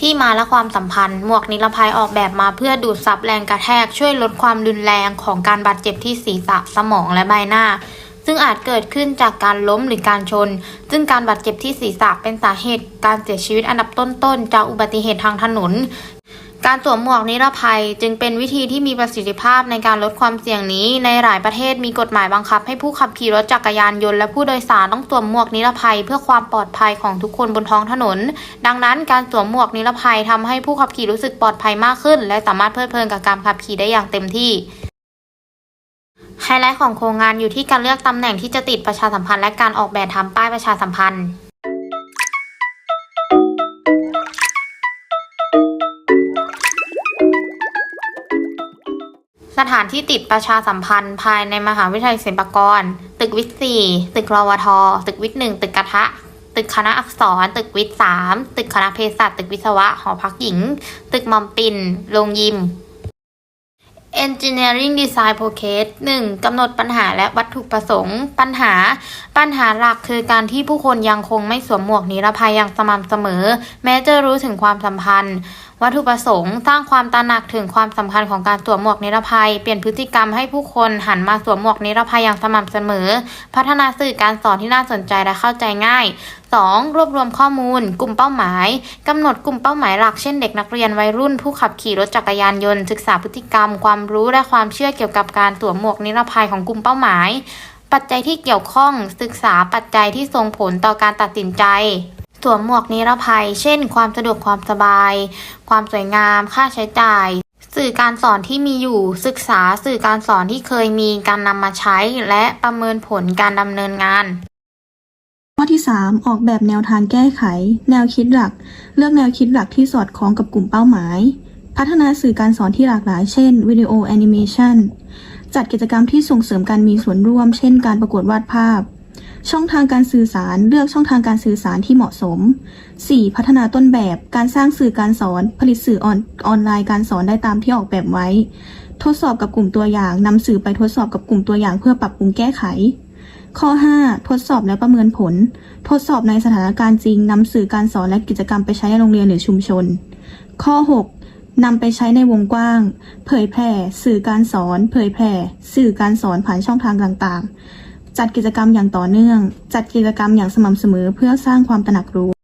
ที่มาและความสัมพันธ์ หมวกนิรภัยออกแบบมาเพื่อดูดซับแรงกระแทก ช่วยลดความรุนแรงของการบาดเจ็บที่ศีรษะสมองและใบหน้า ซึ่งอาจเกิดขึ้นจากการล้มหรือการชน ซึ่งการบาดเจ็บที่ศีรษะเป็นสาเหตุการเสียชีวิตอันดับต้นๆจากอุบัติเหตุทางถนน การสวมหมวกนิรภัยจึงเป็นวิธีที่มีประสิทธิภาพในการลดความเสี่ยงนี้ ในหลายประเทศมีกฎหมายบังคับ ให้ผู้ขับขี่รถจักรยานยนต์และผู้โดยสารต้องสวมหมวกนิรภัย เพื่อความปลอดภัยของทุกคนบนท้องถนน ดังนั้นการสวมหมวกนิรภัยทำให้ผู้ขับขี่รู้สึกปลอดภัยมากขึ้น และสามารถเพลิดเพลินกับการขับขี่ได้อย่างเต็มที่ไฮไลท์ของโครงงานอยู่ที่การเลือกตำแหน่งที่จะติดประชาสัมพันธ์และการออกแบบทำป้ายประชาสัมพันธ์ สถานที่ติดประชาสัมพันธ์ ภายในมหาวิทยาลัยศิลปากร ตึกวิทย์สี่ตึกรวท ตึกวิทย์หนึ่งตึกกระทะ ตึกคณะอักษร ตึกวิทย์สามตึกคณะเภสัชตึกวิศวะ หอพักหญิง ตึกมอมปินโรงยิม Engineering Design Process 1. กำหนดปัญหาและวัตถุประสงค์ ปัญหา ปัญหาหลักคือการที่ผู้คนยังคงไม่สวมหมวกนิรภัยอย่างสม่ำเสมอ แม้จะรู้ถึงความสัมพันธ์วัตถุประสงค์สร้างความตระหนักถึงความสำคัญของการสวมหมวกนิรภัย เปลี่ยนพฤติกรรมให้ผู้คนหันมาสวมหมวกนิรภัยอย่างสม่ำเสมอ พัฒนาสื่อการสอนที่น่าสนใจและเข้าใจง่าย 2. รวบรวมข้อมูล กลุ่มเป้าหมายกำหนดกลุ่มเป้าหมายหลักเช่นเด็กนักเรียนวัยรุ่น ผู้ขับขี่รถจักรยานยนต์ศึกษาพฤติกรรม ความรู้และความเชื่อเกี่ยวกับการสวมหมวกนิรภัยของกลุ่มเป้าหมาย ปัจจัยที่เกี่ยวข้องศึกษาปัจจัยที่ส่งผลต่อการตัดสินใจ สวมหมวกนิรภัย เช่น ความสะดวกความสบาย ความสวยงาม ค่าใช้จ่าย สื่อการสอนที่มีอยู่ ศึกษาสื่อการสอนที่เคยมีการนำมาใช้ และประเมินผลการดำเนินงาน ข้อที่ 3 ออกแบบแนวทางแก้ไข แนวคิดหลัก เลือกแนวคิดหลักที่สอดคล้องกับกลุ่มเป้าหมาย พัฒนาสื่อการสอนที่หลากหลาย เช่น วิดีโอแอนิเมชันจัดกิจกรรมที่ส่งเสริมการมีส่วนร่วม เช่น การประกวดวาดภาพ ช่องทางการสื่อสารเลือกช่องทางการสื่อสารที่เหมาะสม 4. พัฒนาต้นแบบการสร้างสื่อการสอน ผลิตสื่อออนออนไลน์การสอนได้ตามที่ออกแบบไว้ ทดสอบกับกลุ่มตัวอย่างนำสื่อไปทดสอบกับกลุ่มตัวอย่างเพื่อปรับปรุงแก้ไข ข้อ 5 ทดสอบและประเมินผล ทดสอบในสถานการณ์จริงนำสื่อการสอนและกิจกรรมไปใช้ในโรงเรียนหรือชุมชน ข้อ 6นำไปใช้ในวงกว้าง เผยแพร่ สื่อการสอน เผยแพร่ สื่อการสอนผ่านช่องทางต่างๆ จัดกิจกรรมอย่างต่อเนื่อง จัดกิจกรรมอย่างสม่ำเสมอเพื่อสร้างความตระหนักรู้